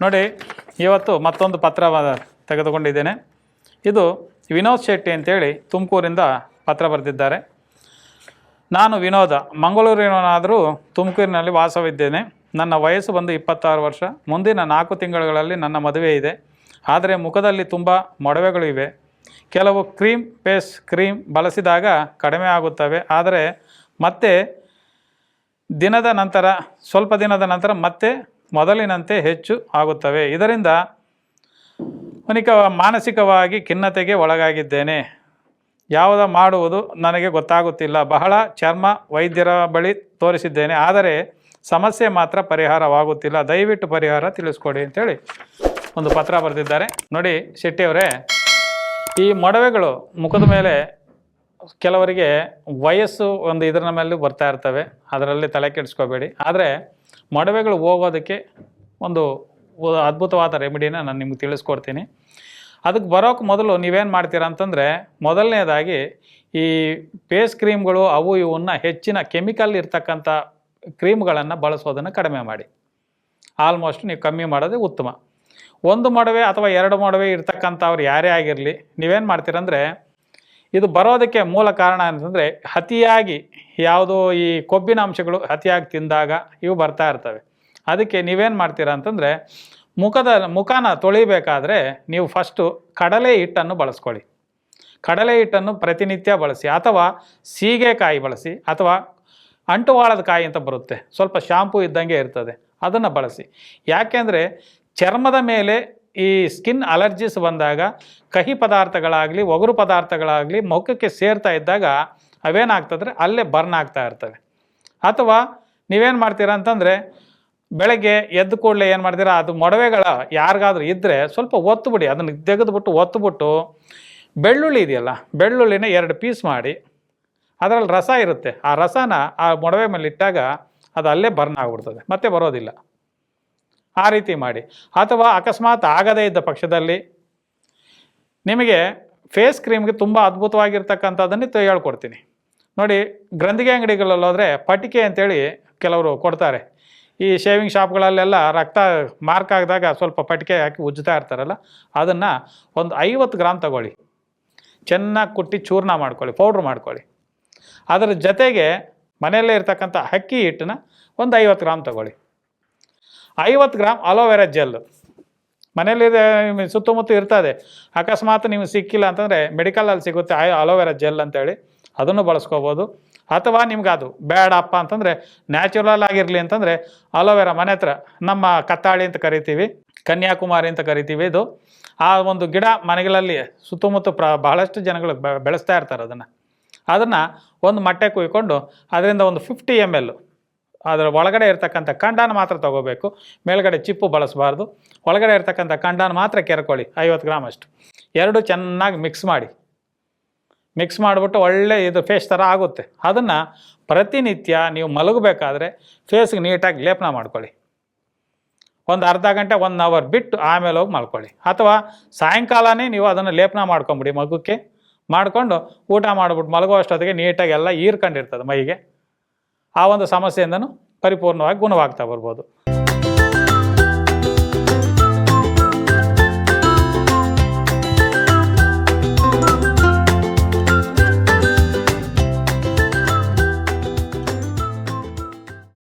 ನೋಡಿ, ಇವತ್ತು ಮತ್ತೊಂದು ಪತ್ರ ತೆಗೆದುಕೊಂಡಿದ್ದೇನೆ. ಇದು ವಿನೋದ್ ಶೆಟ್ಟಿ ಅಂತೇಳಿ ತುಮಕೂರಿಂದ ಪತ್ರ ಬರೆದಿದ್ದಾರೆ. ನಾನು ವಿನೋದ, ಮಂಗಳೂರಿನವನಾದರೂ ತುಮಕೂರಿನಲ್ಲಿ ವಾಸವಿದ್ದೇನೆ. ನನ್ನ ವಯಸ್ಸು ಬಂದು ಇಪ್ಪತ್ತಾರು ವರ್ಷ. ಮುಂದಿನ ನಾಲ್ಕು ತಿಂಗಳುಗಳಲ್ಲಿ ನನ್ನ ಮದುವೆ ಇದೆ. ಆದರೆ ಮುಖದಲ್ಲಿ ತುಂಬ ಮೊಡವೆಗಳು ಇವೆ. ಕೆಲವು ಕ್ರೀಮ್ ಪೇಸ್ ಕ್ರೀಮ್ ಬಳಸಿದಾಗ ಕಡಿಮೆ ಆಗುತ್ತವೆ. ಆದರೆ ಮತ್ತೆ ದಿನದ ನಂತರ, ಸ್ವಲ್ಪ ದಿನದ ನಂತರ ಮತ್ತೆ ಮೊದಲಿನಂತೆ ಹೆಚ್ಚು ಆಗುತ್ತವೆ. ಇದರಿಂದ ಅನೇಕ ಮಾನಸಿಕವಾಗಿ ಖಿನ್ನತೆಗೆ ಒಳಗಾಗಿದ್ದೇನೆ. ಯಾವುದ ಮಾಡುವುದು ನನಗೆ ಗೊತ್ತಾಗುತ್ತಿಲ್ಲ. ಬಹಳ ಚರ್ಮ ವೈದ್ಯರ ಬಳಿ ತೋರಿಸಿದ್ದೇನೆ. ಆದರೆ ಸಮಸ್ಯೆ ಮಾತ್ರ ಪರಿಹಾರವಾಗುತ್ತಿಲ್ಲ. ದಯವಿಟ್ಟು ಪರಿಹಾರ ತಿಳಿಸ್ಕೊಡಿ ಅಂತೇಳಿ ಒಂದು ಪತ್ರ ಬರೆದಿದ್ದಾರೆ. ನೋಡಿ ಶೆಟ್ಟಿಯವರೇ, ಈ ಮೊಡವೆಗಳು ಮುಖದ ಮೇಲೆ ಕೆಲವರಿಗೆ ವಯಸ್ಸು ಒಂದು ಇದರ ಮೇಲೆ ಬರ್ತಾ ಇರ್ತವೆ. ಅದರಲ್ಲಿ ತಲೆ ಕೆಡಿಸ್ಕೋಬೇಡಿ. ಆದರೆ ಮೊಡವೆಗಳು ಹೋಗೋದಕ್ಕೆ ಒಂದು ಅದ್ಭುತವಾದ ರೆಮಿಡಿನ ನಾನು ನಿಮ್ಗೆ ತಿಳಿಸ್ಕೊಡ್ತೀನಿ. ಅದಕ್ಕೆ ಬರೋಕ್ಕೆ ಮೊದಲು ನೀವೇನು ಮಾಡ್ತೀರಾ ಅಂತಂದರೆ, ಮೊದಲನೇದಾಗಿ ಈ ಫೇಸ್ ಕ್ರೀಮ್ಗಳು ಅವು ಇವನ್ನ ಹೆಚ್ಚಿನ ಕೆಮಿಕಲ್ ಇರ್ತಕ್ಕಂಥ ಕ್ರೀಮ್ಗಳನ್ನು ಬಳಸೋದನ್ನು ಕಡಿಮೆ ಮಾಡಿ. ಆಲ್ಮೋಸ್ಟ್ ನೀವು ಕಮ್ಮಿ ಮಾಡೋದೇ ಉತ್ತಮ. ಒಂದು ಮೊಡವೆ ಅಥವಾ ಎರಡು ಮೊಡವೆ ಇರ್ತಕ್ಕಂಥವ್ರು ಯಾರೇ ಆಗಿರಲಿ, ನೀವೇನು ಮಾಡ್ತೀರಂದರೆ ಇದು ಬರೋದಕ್ಕೆ ಮೂಲ ಕಾರಣ ಅಂತಂದರೆ ಅತಿಯಾಗಿ ಯಾವುದೋ ಈ ಕೊಬ್ಬಿನ ಅಂಶಗಳು ಅತಿಯಾಗಿ ತಿಂದಾಗ ಇವು ಬರ್ತಾ ಇರ್ತವೆ. ಅದಕ್ಕೆ ನೀವೇನು ಮಾಡ್ತೀರಾ ಅಂತಂದರೆ ಮುಖದ ಮುಖನ ತೊಳಿಬೇಕಾದ್ರೆ ನೀವು ಫಸ್ಟು ಕಡಲೆ ಹಿಟ್ಟನ್ನು ಬಳಸ್ಕೊಳ್ಳಿ. ಕಡಲೆ ಹಿಟ್ಟನ್ನು ಪ್ರತಿನಿತ್ಯ ಬಳಸಿ ಅಥವಾ ಸೀಗೆಕಾಯಿ ಬಳಸಿ ಅಥವಾ ಅಂಟುವಾಳದ ಕಾಯಿ ಅಂತ ಬರುತ್ತೆ. ಸ್ವಲ್ಪ ಶಾಂಪೂ ಇದ್ದಂಗೆ ಇರ್ತದೆ. ಅದನ್ನು ಬಳಸಿ. ಯಾಕೆಂದರೆ ಚರ್ಮದ ಮೇಲೆ ಈ ಸ್ಕಿನ್ ಅಲರ್ಜಿಸ್ ಬಂದಾಗ ಕಹಿ ಪದಾರ್ಥಗಳಾಗಲಿ, ಒಗರು ಪದಾರ್ಥಗಳಾಗಲಿ ಮುಖಕ್ಕೆ ಸೇರ್ತಾ ಇದ್ದಾಗ ಅವೇನಾಗ್ತದ್ರೆ ಅಲ್ಲೇ ಬರ್ನ್ ಆಗ್ತಾ ಇರ್ತವೆ. ಅಥವಾ ನೀವೇನು ಮಾಡ್ತೀರಾ ಅಂತಂದರೆ ಬೆಳಗ್ಗೆ ಎದ್ದು ಕೂಡಲೇ ಏನು ಮಾಡ್ತೀರಾ, ಅದು ಮೊಡವೆಗಳ ಯಾರಿಗಾದ್ರೂ ಇದ್ದರೆ ಸ್ವಲ್ಪ ಒತ್ತುಬಿಡಿ ಅದನ್ನು ತೆಗೆದುಬಿಟ್ಟು ಒತ್ತುಬಿಟ್ಟು ಬೆಳ್ಳುಳ್ಳಿ ಇದೆಯಲ್ಲ, ಬೆಳ್ಳುಳ್ಳಿನ ಎರಡು ಪೀಸ್ ಮಾಡಿ, ಅದರಲ್ಲಿ ರಸ ಇರುತ್ತೆ. ಆ ರಸನ ಆ ಮೊಡವೆ ಮೇಲೆ ಇಟ್ಟಾಗ ಅದು ಅಲ್ಲೇ ಬರ್ನ್ ಆಗಿಬಿಡ್ತದೆ, ಮತ್ತೆ ಬರೋದಿಲ್ಲ. ಆ ರೀತಿ ಮಾಡಿ. ಅಥವಾ ಅಕಸ್ಮಾತ್ ಆಗದೇ ಇದ್ದ ಪಕ್ಷದಲ್ಲಿ ನಿಮಗೆ ಫೇಸ್ ಕ್ರೀಮ್ಗೆ ತುಂಬ ಅದ್ಭುತವಾಗಿರ್ತಕ್ಕಂಥದ್ದನ್ನು ಹೇಳ್ಕೊಡ್ತೀನಿ. ನೋಡಿ, ಗ್ರಂಥಿಗೆ ಅಂಗಡಿಗಳಲ್ಲಿ ಹೋದರೆ ಪಟಿಕೆ ಅಂತೇಳಿ ಕೆಲವರು ಕೊಡ್ತಾರೆ. ಈ ಶೇವಿಂಗ್ ಶಾಪ್ಗಳಲ್ಲೆಲ್ಲ ರಕ್ತ ಮಾರ್ಕ್ ಆಗಿದಾಗ ಸ್ವಲ್ಪ ಪಟಿಕೆ ಹಾಕಿ ಉಜ್ಜುತ್ತಾ ಇರ್ತಾರಲ್ಲ, ಅದನ್ನು ಒಂದು ಐವತ್ತು ಗ್ರಾಮ್ ತಗೊಳ್ಳಿ. ಚೆನ್ನಾಗಿ ಕುಟ್ಟಿ ಚೂರ್ಣ ಮಾಡ್ಕೊಳ್ಳಿ, ಪೌಡ್ರ್ ಮಾಡ್ಕೊಳ್ಳಿ. ಅದರ ಜೊತೆಗೆ ಮನೆಯಲ್ಲೇ ಇರ್ತಕ್ಕಂಥ ಅಕ್ಕಿ ಹಿಟ್ಟನ್ನ ಒಂದು ಐವತ್ತು ಗ್ರಾಮ್ ತಗೊಳ್ಳಿ. ಐವತ್ತು ಗ್ರಾಮ್ ಅಲೋವೆರಾ ಜೆಲ್ ಮನೇಲಿ ಸುತ್ತಮುತ್ತ ಇರ್ತದೆ. ಅಕಸ್ಮಾತ್ ನಿಮ್ಗೆ ಸಿಕ್ಕಿಲ್ಲ ಅಂತಂದರೆ ಮೆಡಿಕಲಲ್ಲಿ ಸಿಗುತ್ತೆ ಐ ಅಲೋವೆರಾ ಜೆಲ್ ಅಂತೇಳಿ. ಅದನ್ನು ಬಳಸ್ಕೋಬೋದು. ಅಥವಾ ನಿಮ್ಗೆ ಅದು ಬೇಡಪ್ಪ ಅಂತಂದರೆ ನ್ಯಾಚುರಲ್ ಆಗಿರಲಿ ಅಂತಂದರೆ ಅಲೋವೆರಾ ಮನೆ ಹತ್ರ, ನಮ್ಮ ಕತ್ತಾಳಿ ಅಂತ ಕರಿತೀವಿ, ಕನ್ಯಾಕುಮಾರಿ ಅಂತ ಕರಿತೀವಿ ಇದು. ಆ ಒಂದು ಗಿಡ ಮನೆಗಳಲ್ಲಿ ಸುತ್ತಮುತ್ತ ಪ್ರ, ಬಹಳಷ್ಟು ಜನಗಳು ಬೆಳೆಸ್ತಾ ಇರ್ತಾರೆ ಅದನ್ನು. ಅದನ್ನು ಒಂದು ಮಟ್ಟೆ ಕುಯ್ಕೊಂಡು, ಅದರಿಂದ ಒಂದು ಫಿಫ್ಟಿ ಎಂ ಎಲ್ ಅದರ ಒಳಗಡೆ ಇರ್ತಕ್ಕಂಥ ಕಂಡಾನ ಮಾತ್ರ ತಗೋಬೇಕು. ಮೇಲ್ಗಡೆ ಚಿಪ್ಪು ಬಳಸಬಾರ್ದು. ಒಳಗಡೆ ಇರ್ತಕ್ಕಂಥ ಕಂಡಾನ ಮಾತ್ರ ಕೆರ್ಕೊಳ್ಳಿ. ಐವತ್ತು ಗ್ರಾಮ್ ಅಷ್ಟು. ಎರಡು ಚೆನ್ನಾಗಿ ಮಿಕ್ಸ್ ಮಾಡಿ. ಮಿಕ್ಸ್ ಮಾಡಿಬಿಟ್ಟು ಒಳ್ಳೆ ಇದು ಫೇಸ್ ಥರ ಆಗುತ್ತೆ. ಅದನ್ನು ಪ್ರತಿನಿತ್ಯ ನೀವು ಮಲಗಬೇಕಾದ್ರೆ ಫೇಸ್ಗೆ ನೀಟಾಗಿ ಲೇಪನ ಮಾಡ್ಕೊಳ್ಳಿ. ಒಂದು ಅರ್ಧ ಗಂಟೆ ಒನ್ ಅವರ್ ಬಿಟ್ಟು ಆಮೇಲೆ ಹೋಗಿ ಮಲ್ಕೊಳ್ಳಿ. ಅಥವಾ ಸಾಯಂಕಾಲನೇ ನೀವು ಅದನ್ನು ಲೇಪನ ಮಾಡ್ಕೊಂಬಿಡಿ ಮಗುಕ್ಕೆ. ಮಾಡಿಕೊಂಡು ಊಟ ಮಾಡಿಬಿಟ್ಟು ಮಲಗುವಷ್ಟೊತ್ತಿಗೆ ನೀಟಾಗಿ ಎಲ್ಲ ಹೀರ್ಕೊಂಡಿರ್ತದೆ ಮೈಗೆ. ಆ ಒಂದು ಸಮಸ್ಯೆಯಿಂದನೂ ಪರಿಪೂರ್ಣವಾಗಿ ಗುಣವಾಗ್ತಾ ಬರ್ಬೋದು.